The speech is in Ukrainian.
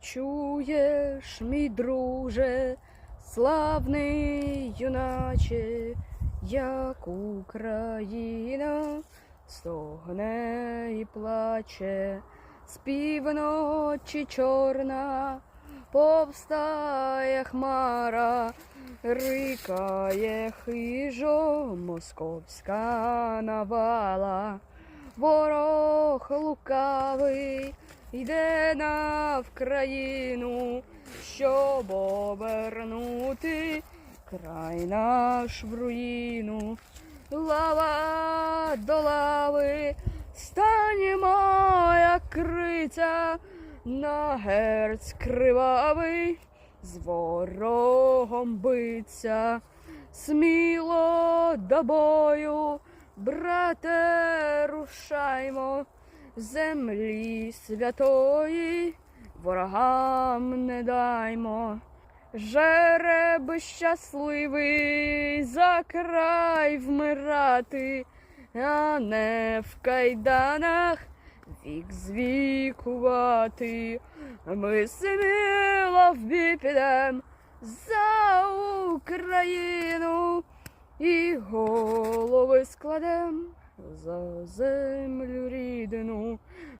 Чуєш, мій друже, славний юначе, як Україна стогне і плаче, з півночі чорна повстає хмара, рикає хижо московська навала, ворог лукавий йде на Вкраїну, щоб обернути край наш в руїну. Лава до лави, станемо, як криця, на герць кривавий, з ворогом биться, сміло до бою, брате, рушаймо, землі святої, ворогам не даймо. Жереб щасливий за край вмирати, а не в кайданах вік звікувати. Ми сміло в бій підем за Україну і голови складем за землю рідну.